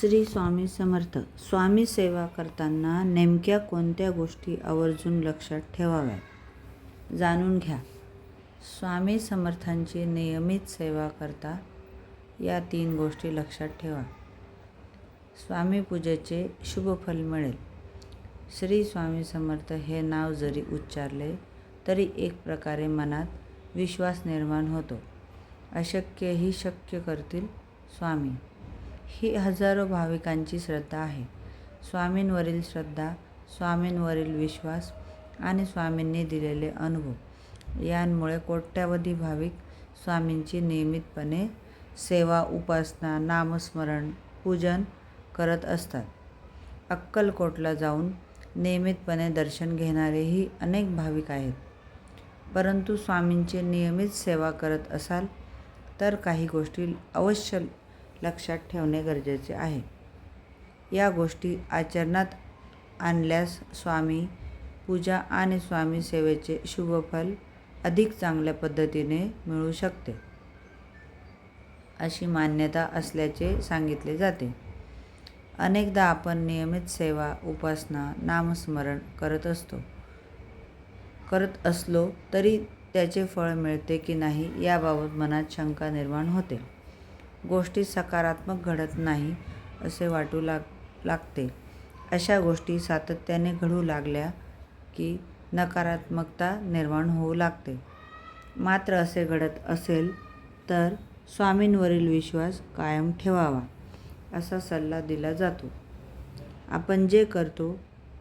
श्री स्वामी समर्थ. स्वामी सेवा करताना नेमक्या कोणत्या गोष्टी आवर्जून लक्षात ठेवाव्या जाणून घ्या. स्वामी समर्थांची नियमित सेवा करता या तीन गोष्टी लक्षात ठेवा. स्वामी पूजेचे शुभफल मिळेल. श्री स्वामी समर्थ हे नाव जरी उच्चारले तरी एक प्रकारे मनात विश्वास निर्माण होतो. अशक्यही शक्य करतील स्वामी. ही हजारो भाविकांची श्रद्धा आहे. स्वामींवरील श्रद्धा स्वामींवरील विश्वास आणि स्वामींनी दिलेले अनुभव यांमुळे कोट्यावधी भाविक स्वामींची नियमितपणे सेवा उपासना नामस्मरण पूजन करत असतात. अक्कलकोटला जाऊन नियमितपणे दर्शन घेणारेही अनेक भाविक आहेत. परंतु स्वामींची नियमित सेवा करत असाल तर काही गोष्टी अवश्य लक्षात ठेवणे गरजेचे आहे. या गोष्टी आचरणात आणल्यास स्वामी पूजा आणि स्वामी सेवेचे शुभफल अधिक चांगल्या पद्धतीने मिळू शकते अशी मान्यता असल्याचे सांगितले जाते. अनेकदा आपण नियमित सेवा उपासना नामस्मरण करत असतो. करत असलो तरी त्याचे फळ मिळते की नाही याबाबत मनात शंका निर्माण होते. गोष्टी सकारात्मक घडत नाही असे वाटू लाग लागते. अशा गोष्टी सातत्याने घडू लागल्या की नकारात्मकता निर्माण होऊ लागते. मात्र असे घडत असेल तर स्वामींवरील विश्वास कायम ठेवावा असा सल्ला दिला जातो. आपण जे करतो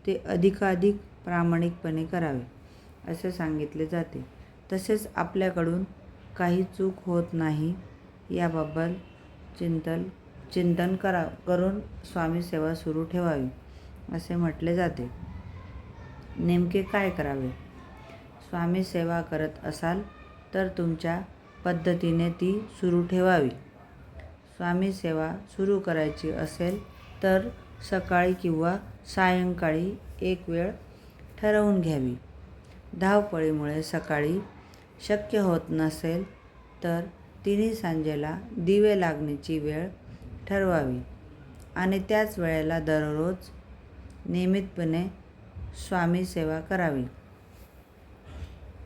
ते अधिकाधिक प्रामाणिकपणे करावे असे सांगितले जाते. तसेच आपल्याकडून काही चूक होत नाही याबाबत चिंतन चिंतन करा करून स्वामी सेवा सुरू ठेवावी असे म्हटले जाते. नेमके काय करावे? स्वामी सेवा करत असाल तर तुमच्या पद्धतीने ती सुरू ठेवावी. स्वामी सेवा सुरू करायची असेल तर सकाळी किंवा सायंकाळी एक वेळ ठरवून घ्यावी. धावपळीमुळे सकाळी शक्य होत नसेल तर तिन्ही सांजेला दिवे लागण्याची वेळ ठरवावी. आणि त्याच वेळेला दररोज नियमितपणे स्वामी सेवा करावी.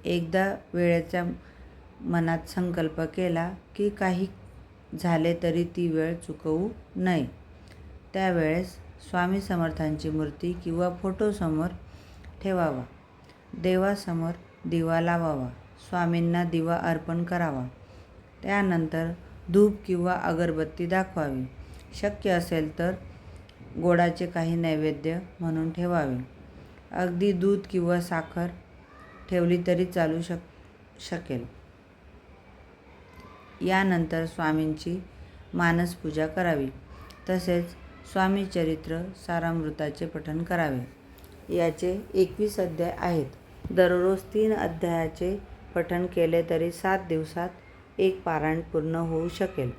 एकदा वेळेच्या मनात संकल्प केला की काही झाले तरी ती वेळ चुकवू नये. त्यावेळेस स्वामी समर्थांची मूर्ती किंवा फोटोसमोर ठेवावा. देवासमोर दिवा लावावा. स्वामींना दिवा अर्पण करावा. त्यानंतर धूप किंवा अगरबत्ती दाखवावी. शक्य असेल तर गोडाचे काही नैवेद्य म्हणून ठेवावे. अगदी दूध किंवा साखर ठेवली तरी चालू शक शकेल. यानंतर स्वामींची मानसपूजा करावी. तसेच स्वामी चरित्र सारामृताचे पठण करावे. याचे एकवीस अध्याय आहेत. दररोज तीन अध्यायाचे पठण केले तरी सात दिवसात एक पारायण पूर्ण होऊ शकेल.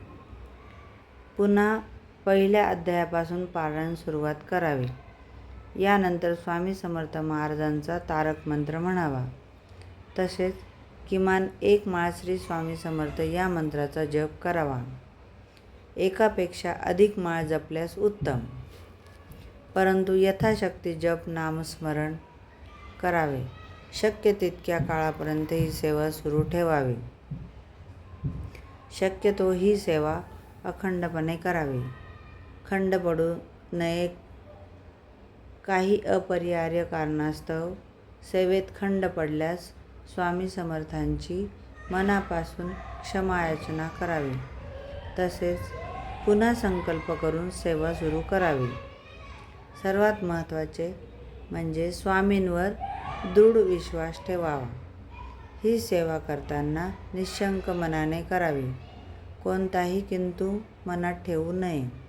पुन्हा पहिल्या अध्यायापासून पारायण सुरुवात करावे. यानंतर स्वामी समर्थ महाराजांचा तारक मंत्र म्हणावा. तसेच किमान एक माळ श्री स्वामी समर्थ या मंत्राचा जप करावा. एकापेक्षा अधिक माळ जपल्यास उत्तम. परंतु यथाशक्ती जप नामस्मरण करावे. शक्य तितक्या काळापर्यंत ही सेवा सुरू ठेवावी. शक्यतो ही सेवा अखंडपणे करावी. खंड पडू नये काही अपरिहार्य कारणास्तव सेवेत खंड पडल्यास स्वामी समर्थांची मनापासून क्षमायाचना करावी. तसेच पुन्हा संकल्प करून सेवा सुरू करावी. सर्वात महत्त्वाचे म्हणजे स्वामींवर दृढ विश्वास ठेवावा. ही सेवा करताना निशंक मनाने करावी. कोणताही किंतु मनात ठेवू नये.